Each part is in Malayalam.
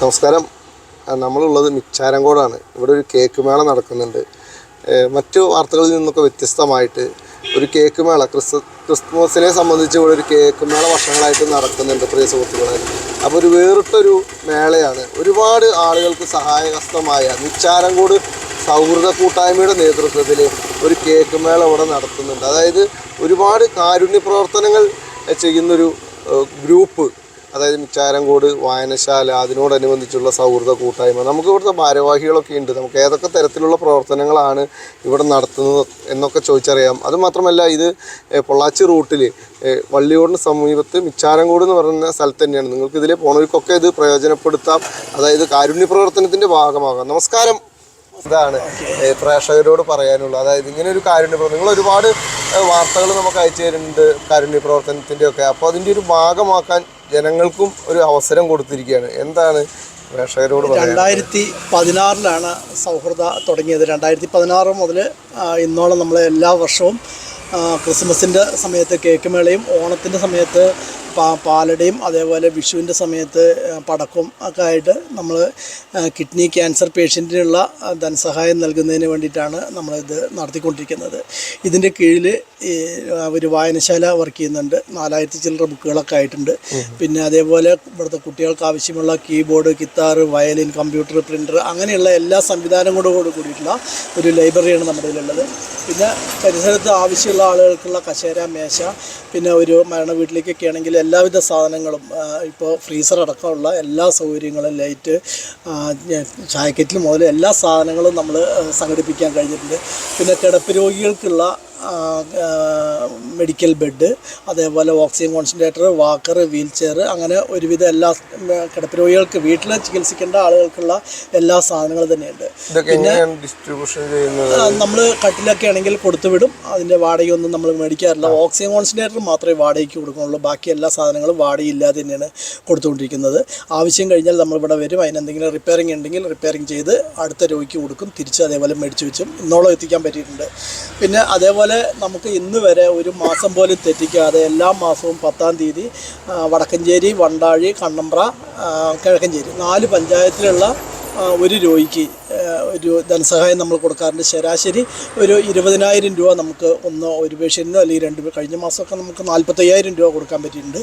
നമസ്കാരം. നമ്മളുള്ളത് മിച്ചാരങ്കോടാണ്. ഇവിടെ ഒരു കേക്ക് മേള നടക്കുന്നുണ്ട്. മറ്റു വാർത്തകളിൽ നിന്നൊക്കെ വ്യത്യസ്തമായിട്ട് ഒരു കേക്ക് മേള ക്രിസ് ക്രിസ്മസിനെ സംബന്ധിച്ച് ഇവിടെ ഒരു കേക്ക് മേള വർഷങ്ങളായിട്ട് നടക്കുന്നുണ്ട് പ്രിയ സുഹൃത്തുക്കളെ. അപ്പോൾ ഒരു വേറിട്ടൊരു മേളയാണ്. ഒരുപാട് ആളുകൾക്ക് സഹായഹസ്തമായ മിച്ചാരംകോട് സൗഹൃദ കൂട്ടായ്മയുടെ നേതൃത്വത്തിൽ ഒരു കേക്ക് മേള ഇവിടെ നടത്തുന്നുണ്ട്. അതായത് ഒരുപാട് കാരുണ്യ പ്രവർത്തനങ്ങൾ ചെയ്യുന്നൊരു ഗ്രൂപ്പ് അതായത് മിച്ചാരംകോട് വായനശാല അതിനോടനുബന്ധിച്ചുള്ള സൗഹൃദ കൂട്ടായ്മ. നമുക്ക് ഇവിടുത്തെ ഭാരവാഹികളൊക്കെ ഉണ്ട്. നമുക്ക് ഏതൊക്കെ തരത്തിലുള്ള പ്രവർത്തനങ്ങളാണ് ഇവിടെ നടത്തുന്നത് എന്നൊക്കെ ചോദിച്ചറിയാം. അതുമാത്രമല്ല ഇത് പൊള്ളാച്ചി റൂട്ടിൽ വള്ളിയോടിന് സമീപത്ത് മിച്ചാരംകോട് എന്ന് പറയുന്ന സ്ഥലത്ത് തന്നെയാണ്. നിങ്ങൾക്ക് ഇതിലെ പോണവർക്കൊക്കെ ഇത് പ്രയോജനപ്പെടുത്താം. അതായത് കാരുണ്യ പ്രവർത്തനത്തിന്റെ ഭാഗമാകാം. നമസ്കാരം. ഇതാണ് പ്രേക്ഷകരോട് പറയാനുള്ളത്. അതായത് ഇങ്ങനെ ഒരു കാരുണ്യ പ്രവർത്തനം നിങ്ങൾ ഒരുപാട് വാർത്തകൾ നമുക്ക് അയച്ചു തരുന്നുണ്ട് കാരുണ്യ പ്രവർത്തനത്തിന്റെ ഒക്കെ. അപ്പോൾ അതിന്റെ ഒരു ഭാഗമാക്കാൻ ജനങ്ങൾക്കും ഒരു അവസരം കൊടുത്തിരിക്കുകയാണ്. എന്താണ് പ്രേക്ഷകരോട് രണ്ടായിരത്തി പതിനാറിലാണ് സൗഹൃദ തുടങ്ങിയത്. രണ്ടായിരത്തി പതിനാറ് മുതൽ ഇന്നോളം നമ്മൾ എല്ലാ വർഷവും ക്രിസ്മസിന്റെ സമയത്ത് കേക്ക് മേളയും ഓണത്തിന്റെ സമയത്ത് പാ പാലടയും അതേപോലെ വിഷുവിന്റെ സമയത്ത് പടക്കം ഒക്കെ ആയിട്ട് നമ്മൾ കിഡ്നി ക്യാൻസർ പേഷ്യന്റിനുള്ള ധനസഹായം നൽകുന്നതിന് വേണ്ടിയിട്ടാണ് നമ്മളിത് നടത്തിക്കൊണ്ടിരിക്കുന്നത്. ഇതിന്റെ കീഴിൽ ഒരു വായനശാല വർക്ക് ചെയ്യുന്നുണ്ട്. നാലായിരത്തി ചില്ലറ ബുക്കുകളൊക്കെ ആയിട്ടുണ്ട്. പിന്നെ അതേപോലെ ഇവിടുത്തെ കുട്ടികൾക്ക് ആവശ്യമുള്ള keyboard guitar violin computer printer അങ്ങനെയുള്ള എല്ലാ സംവിധാനങ്ങളോട് കൂടിയിട്ടുള്ള ഒരു ലൈബ്രറിയാണ് നമ്മുടെ ഇതിലുള്ളത്. പിന്നെ പരിസരത്ത് ആവശ്യമുള്ള ആളുകൾക്കുള്ള കശേര മേശ പിന്നെ ഒരു മരണ വീട്ടിലേക്കൊക്കെ ആണെങ്കിൽ എല്ലാവിധ സാധനങ്ങളും ഇപ്പോൾ ഫ്രീസർ അടക്കമുള്ള എല്ലാ സൗകര്യങ്ങളും ലൈറ്റ് ചായക്കറ്റിൽ മുതൽ എല്ലാ സാധനങ്ങളും നമ്മൾ സംഘടിപ്പിക്കാൻ കഴിഞ്ഞിട്ടുണ്ട്. പിന്നെ കിടപ്പ് രോഗികൾക്കുള്ള മെഡിക്കൽ ബെഡ് അതേപോലെ oxygen concentrator walker wheelchair അങ്ങനെ ഒരുവിധ എല്ലാ കിടപ്പ് രോഗികൾക്ക് വീട്ടിൽ ചികിത്സിക്കേണ്ട ആളുകൾക്കുള്ള എല്ലാ സാധനങ്ങളും തന്നെയുണ്ട്. പിന്നെ ഡിസ്ട്രിബ്യൂഷൻ ചെയ്യുന്നത്? നമ്മൾ കട്ടിലൊക്കെ ആണെങ്കിൽ കൊടുത്തു വിടും. അതിന്റെ വാടകയൊന്നും നമ്മൾ മേടിക്കാറില്ല. ഓക്സിജൻ കോൺസെൻട്രേറ്റർ മാത്രമേ വാടകയ്ക്ക് കൊടുക്കുന്നുള്ളൂ. ബാക്കി എല്ലാ സാധനങ്ങളും വാടകയില്ലാതെ തന്നെയാണ് കൊടുത്തുകൊണ്ടിരിക്കുന്നത്. ആവശ്യം കഴിഞ്ഞാൽ നമ്മളിവിടെ വരും. അതിനെന്തെങ്കിലും റിപ്പയറിംഗ് ഉണ്ടെങ്കിൽ റിപ്പയറിംഗ് ചെയ്ത് അടുത്ത രോഗിക്ക് കൊടുക്കും. തിരിച്ച് അതേപോലെ മേടിച്ച് വെച്ചും. ഇന്നോളം എത്തിക്കാൻ പറ്റിയിട്ടുണ്ട്. പിന്നെ അതേപോലെ നമുക്ക് ഇന്ന് വരെ ഒരു മാസം പോലും തെറ്റിക്കാതെ എല്ലാ മാസവും പത്താം തീയതി വടക്കഞ്ചേരി വണ്ടാഴി കണ്ണമ്പ്ര കിഴക്കഞ്ചേരി നാല് പഞ്ചായത്തിലുള്ള ഒരു രോഗിക്ക് ഒരു ധനസഹായം നമ്മൾ കൊടുക്കാറുണ്ട്. ശരാശരി ഒരു ഇരുപതിനായിരം രൂപ നമുക്ക് ഒന്ന് ഒരു പേഷ്യന്റിനോ അല്ലെങ്കിൽ രണ്ട് കഴിഞ്ഞ മാസമൊക്കെ നമുക്ക് നാൽപ്പത്തയ്യായിരം രൂപ കൊടുക്കാൻ പറ്റിയിട്ടുണ്ട്.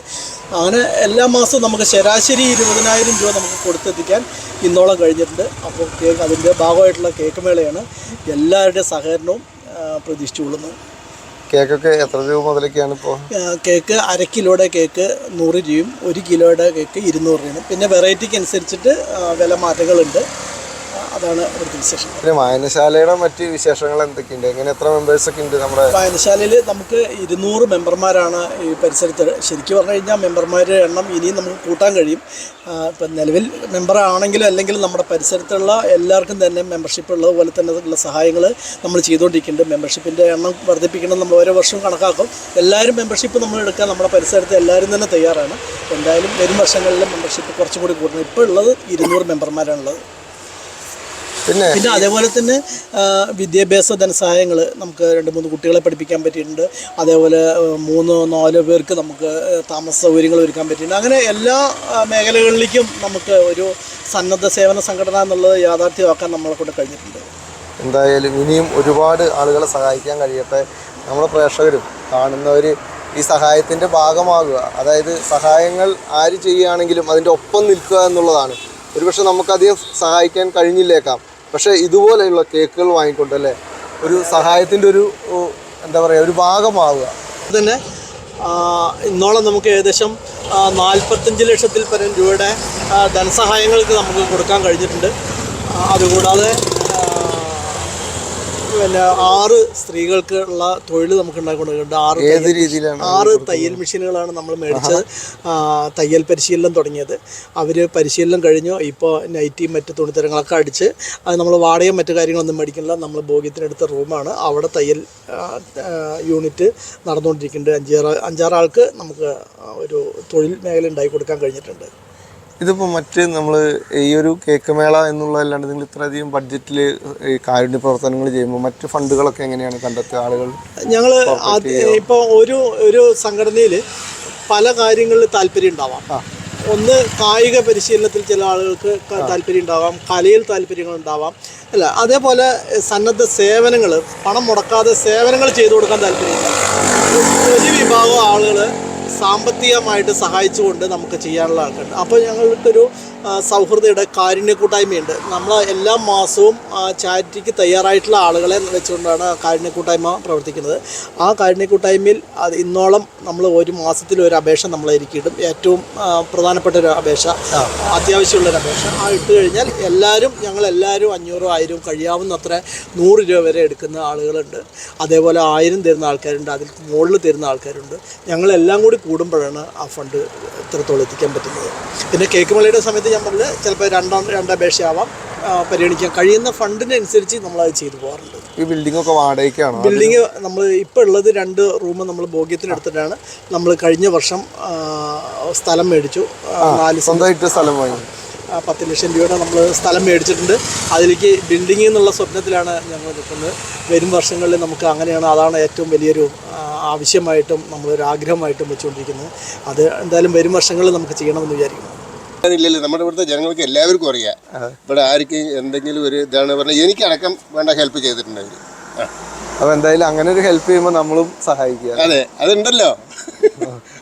അങ്ങനെ എല്ലാ മാസവും നമുക്ക് ശരാശരി ഇരുപതിനായിരം രൂപ നമുക്ക് കൊടുത്തെത്തിക്കാൻ ഇന്നോളം കഴിഞ്ഞിട്ടുണ്ട്. അപ്പോൾ കേക്ക് അതിന്റെ ഭാഗമായിട്ടുള്ള കേക്ക് മേളയാണ്. എല്ലാവരുടെയും സഹകരണവും പ്രതീക്ഷിച്ചുകൊള്ളുന്നു. കേക്കൊക്കെ എത്ര രൂപ മുതലൊക്കെയാണ് ഇപ്പോൾ കേക്ക് അര കിലോയുടെ കേക്ക് നൂറ് രൂപയും ഒരു കിലോയുടെ കേക്ക് ഇരുന്നൂറ് രൂപയും പിന്നെ വെറൈറ്റിക്ക് അനുസരിച്ചിട്ട് വില മാറ്റങ്ങളുണ്ട്. അതാണ് ഇവിടുത്തെ വിശേഷം. പിന്നെ വായനശാലയുടെ മറ്റ് വിശേഷങ്ങൾ എന്തൊക്കെയുണ്ട്? എങ്ങനെ എത്ര മെമ്പേഴ്സ് ഒക്കെ ഉണ്ട് നമ്മുടെ വായനശാലയിൽ നമുക്ക് ഇരുന്നൂറ് മെമ്പർമാരാണ് ഈ പരിസരത്ത്. ശരിക്കും പറഞ്ഞു കഴിഞ്ഞാൽ മെമ്പർമാരുടെ എണ്ണം ഇനിയും നമുക്ക് കൂട്ടാൻ കഴിയും. ഇപ്പം നിലവിൽ മെമ്പർ ആണെങ്കിലും അല്ലെങ്കിൽ നമ്മുടെ പരിസരത്തുള്ള എല്ലാവർക്കും തന്നെ മെമ്പർഷിപ്പ് ഉള്ളതുപോലെ തന്നെ ഉള്ള സഹായങ്ങൾ നമ്മൾ ചെയ്തുകൊണ്ടിരിക്കുന്നുണ്ട്. മെമ്പർഷിപ്പിന്റെ എണ്ണം വർദ്ധിപ്പിക്കണം നമ്മൾ ഓരോ വർഷവും കണക്കാക്കും. എല്ലാവരും മെമ്പർഷിപ്പ് നമ്മൾ എടുക്കാൻ നമ്മുടെ പരിസരത്ത് എല്ലാവരും തന്നെ തയ്യാറാണ്. എന്തായാലും വരും വർഷങ്ങളിൽ മെമ്പർഷിപ്പ് കുറച്ചും കൂടി കൂട്ടണം ഇപ്പോൾ ഉള്ളത് ഇരുന്നൂറ് മെമ്പർമാരാണുള്ളത്. പിന്നെ പിന്നെ അതേപോലെ തന്നെ വിദ്യാഭ്യാസ ധനസഹായങ്ങൾ നമുക്ക് രണ്ട് മൂന്ന് കുട്ടികളെ പഠിപ്പിക്കാൻ പറ്റിയിട്ടുണ്ട്. അതേപോലെ മൂന്ന് നാലോ പേർക്ക് നമുക്ക് താമസ സൗകര്യങ്ങൾ ഒരുക്കാൻ പറ്റിയിട്ടുണ്ട്. അങ്ങനെ എല്ലാ മേഖലകളിലേക്കും നമുക്ക് ഒരു സന്നദ്ധ സേവന സംഘടന എന്നുള്ളത് യാഥാർത്ഥ്യമാക്കാൻ നമ്മളെ കൊണ്ട് കഴിഞ്ഞിട്ടുണ്ട്. എന്തായാലും ഇനിയും ഒരുപാട് ആളുകളെ സഹായിക്കാൻ കഴിയട്ടെ. നമ്മുടെ പ്രേക്ഷകരും കാണുന്നവർ ഈ സഹായത്തിന്റെ ഭാഗമാകുക. അതായത് സഹായങ്ങൾ ആര് ചെയ്യുകയാണെങ്കിലും അതിന്റെ ഒപ്പം നിൽക്കുക എന്നുള്ളതാണ്. ഒരുപക്ഷെ നമുക്കധികം സഹായിക്കാൻ കഴിഞ്ഞില്ലേക്കാം. പക്ഷേ ഇതുപോലെയുള്ള കേക്കുകൾ വാങ്ങിക്കൊണ്ട് അല്ലേ? ഒരു സഹായത്തിന്റെ ഒരു എന്താ പറയുക ഒരു ഭാഗമാവുക. തന്നെ ഇന്നോളം നമുക്ക് ഏകദേശം നാൽപ്പത്തഞ്ച് ലക്ഷത്തിൽ പരം രൂപയുടെ ധനസഹായങ്ങൾക്ക് നമുക്ക് കൊടുക്കാൻ കഴിഞ്ഞിട്ടുണ്ട്. അതുകൂടാതെ പിന്നെ ആറ് സ്ത്രീകൾക്ക് ഉള്ള തൊഴിൽ നമുക്ക് ഉണ്ടാക്കിക്കൊണ്ടിരിക്കുന്നുണ്ട് ആറ് ഏത് രീതിയിലാണ് ആറ് തയ്യൽ മെഷീനുകളാണ് നമ്മൾ മേടിച്ചത്. തയ്യൽ പരിശീലനം തുടങ്ങിയത്. അവർ പരിശീലനം കഴിഞ്ഞു. ഇപ്പോൾ നൈറ്റിയും മറ്റ് തുണിത്തരങ്ങളൊക്കെ അടിച്ച് അത് നമ്മൾ വാടകയും മറ്റു കാര്യങ്ങളൊന്നും മേടിക്കുന്നില്ല. നമ്മൾ ഭോഗ്യത്തിനടുത്ത റൂമാണ്. അവിടെ തയ്യൽ യൂണിറ്റ് നടന്നുകൊണ്ടിരിക്കുന്നുണ്ട്. അഞ്ചാറ് അഞ്ചാറ് ആൾക്ക് നമുക്ക് ഒരു തൊഴിൽ മേഖല ഉണ്ടാക്കി കൊടുക്കാൻ കഴിഞ്ഞിട്ടുണ്ട്. ഇതിപ്പോൾ മറ്റ് നമ്മൾ ഈ ഒരു കേക്ക് മേള എന്നുള്ളതല്ലാണ്ട് നിങ്ങൾ ഇത്രയധികം ബഡ്ജറ്റിൽ ഈ കാരുണ്യ പ്രവർത്തനങ്ങൾ ചെയ്യുമ്പോൾ മറ്റ് ഫണ്ടുകളൊക്കെ എങ്ങനെയാണ് കണ്ടെത്തുക? ആളുകൾ ഞങ്ങൾ ഇപ്പോൾ ഒരു ഒരു സംഘടനയിൽ പല കാര്യങ്ങളിൽ താല്പര്യം ഉണ്ടാവാം. ഒന്ന് കായിക പരിശീലനത്തിൽ ചില ആളുകൾക്ക് താല്പര്യം ഉണ്ടാവാം കലയിൽ താല്പര്യങ്ങൾ ഉണ്ടാവാം. അല്ല അതേപോലെ സന്നദ്ധ സേവനങ്ങൾ പണം മുടക്കാതെ സേവനങ്ങൾ ചെയ്തു കൊടുക്കാൻ താല്പര്യമില്ല ഒരു വിഭാഗം ആളുകൾ സാമ്പത്തികമായിട്ട് സഹായിച്ചുകൊണ്ട് നമുക്ക് ചെയ്യാനുള്ള ആൾക്കുണ്ട് അപ്പോൾ ഞങ്ങൾക്കൊരു സൗഹൃദയുടെ കാരുണ്യ കൂട്ടായ്മയുണ്ട് നമ്മൾ എല്ലാ മാസവും ചാരിറ്റിക്ക് തയ്യാറായിട്ടുള്ള ആളുകളെ വെച്ചുകൊണ്ടാണ് കാരുണ്യ കൂട്ടായ്മ പ്രവർത്തിക്കുന്നത്. ആ കാരുണ്യ കൂട്ടായ്മയിൽ അത് ഇന്നോളം നമ്മൾ ഒരു മാസത്തിൽ ഒരു അപേക്ഷ നമ്മൾ ഇരിക്കിടും ഏറ്റവും പ്രധാനപ്പെട്ട ഒരു അപേക്ഷ അത്യാവശ്യമുള്ള ഒരു അപേക്ഷ. ആ ഇട്ട് കഴിഞ്ഞാൽ എല്ലാവരും ഞങ്ങളെല്ലാവരും അഞ്ഞൂറോ ആയിരവും കഴിയാവുന്ന അത്ര നൂറ് രൂപ വരെ എടുക്കുന്ന ആളുകളുണ്ട്. അതേപോലെ ആയിരം തരുന്ന ആൾക്കാരുണ്ട്. അതിൽ മുകളിൽ തരുന്ന ആൾക്കാരുണ്ട്. ഞങ്ങളെല്ലാം കൂടി കൂടുമ്പോഴാണ് ആ ഫണ്ട് ഇത്രത്തോളം എത്തിക്കാൻ പറ്റുന്നത്. പിന്നെ കേക്ക് മലയുടെ സമയത്ത് ഞാൻ പറഞ്ഞത് ചിലപ്പോൾ രണ്ടാം രണ്ടപേക്ഷയാവാം പരിഗണിക്കാൻ കഴിയുന്ന ഫണ്ടിനനുസരിച്ച് നമ്മളത് ചെയ്തു പോകാറുണ്ട്. ഈ ബിൽഡിംഗ് ഒക്കെ വാടകയ്ക്കാണ്? ബിൽഡിങ് നമ്മൾ ഇപ്പോൾ ഉള്ളത് രണ്ട് റൂം നമ്മൾ ഭോഗ്യത്തിനെടുത്തിട്ടാണ്. നമ്മൾ കഴിഞ്ഞ വർഷം സ്ഥലം മേടിച്ചു. നാല് സ്വന്തമായിട്ട് സ്ഥലം വാങ്ങി. പത്ത് ലക്ഷം രൂപയുടെ നമ്മൾ സ്ഥലം മേടിച്ചിട്ടുണ്ട്. അതിലേക്ക് ബിൽഡിംഗ് എന്നുള്ള സ്വപ്നത്തിലാണ് ഞങ്ങൾ നിൽക്കുന്നത്. വരും വർഷങ്ങളിൽ നമുക്ക് അങ്ങനെയാണ്. അതാണ് ഏറ്റവും വലിയൊരു ആവശ്യമായിട്ടും നമ്മളൊരാഗ്രഹമായിട്ടും വെച്ചുകൊണ്ടിരിക്കുന്നത്. അത് എന്തായാലും വരും വർഷങ്ങളിൽ നമുക്ക് ചെയ്യണമെന്ന് വിചാരിക്കുന്നു. ഇല്ലല്ലോ നമ്മുടെ ഇവിടുത്തെ ജനങ്ങൾക്ക് എല്ലാവർക്കും അറിയാം. ഇവിടെ ആർക്കും എന്തെങ്കിലും ഒരു ഇതാണ് പറഞ്ഞാൽ എനിക്കടക്കം വേണ്ട ഹെൽപ്പ് ചെയ്തിട്ടുണ്ട് അവർ. അപ്പോൾ അപ്പൊ എന്തായാലും അങ്ങനെ ഒരു ഹെൽപ്പ് ചെയ്യുമ്പോൾ നമ്മളും സഹായിക്കുക. അതെ അതുണ്ടല്ലോ.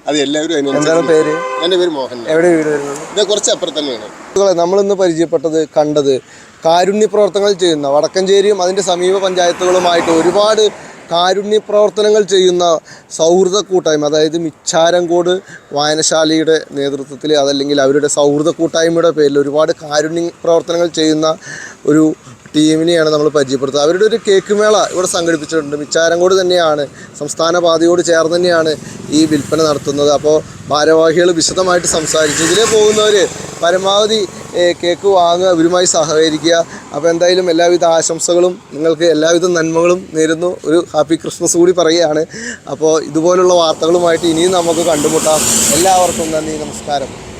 അത് എല്ലാവരും എന്താണ് പേര്? എന്റെ പേര് മോഹൻ. എവിടെ വീട് വരുന്നത്? ഇത് കുറച്ച് അപ്പുറത്ത് തന്നെയാണ് നമ്മളിന്ന് പരിചയപ്പെട്ടത് കണ്ടത് കാരുണ്യ പ്രവർത്തനങ്ങൾ ചെയ്യുന്ന വടക്കഞ്ചേരിയും അതിന്റെ സമീപ പഞ്ചായത്തുകളുമായിട്ട് ഒരുപാട് കാരുണ്യ പ്രവർത്തനങ്ങൾ ചെയ്യുന്ന സൗഹൃദ കൂട്ടായ്മ അതായത് മിച്ചാരങ്കോട് വായനശാലയുടെ നേതൃത്വത്തിൽ അതല്ലെങ്കിൽ അവരുടെ സൗഹൃദ കൂട്ടായ്മയുടെ പേരിൽ ഒരുപാട് കാരുണ്യ പ്രവർത്തനങ്ങൾ ചെയ്യുന്ന ഒരു ടീമിനെയാണ് നമ്മൾ പരിചയപ്പെടുത്തുന്നത് അവരുടെ ഒരു കേക്ക് മേള ഇവിടെ സംഘടിപ്പിച്ചിട്ടുണ്ട്. മിച്ചാരങ്കോട് തന്നെയാണ് സംസ്ഥാന പാതയോട് ചേർന്ന് തന്നെയാണ് ഈ വിൽപ്പന നടത്തുന്നത്. അപ്പോൾ ഭാരവാഹികൾ വിശദമായിട്ട് സംസാരിച്ചു. ഇതിലേ പോകുന്നവർ പരമാവധി കേക്ക് വാങ്ങുക അവരുമായി സഹകരിക്കുക. അപ്പോൾ എന്തായാലും എല്ലാവിധ ആശംസകളും നിങ്ങൾക്ക് എല്ലാവിധ നന്മകളും നേരുന്നു. ഒരു ഹാപ്പി ക്രിസ്മസ് കൂടി പറയുകയാണ്. അപ്പോൾ ഇതുപോലുള്ള വാർത്തകളുമായിട്ട് ഇനിയും നമുക്ക് കണ്ടുമുട്ടാം. എല്ലാവർക്കും നന്ദി നമസ്കാരം.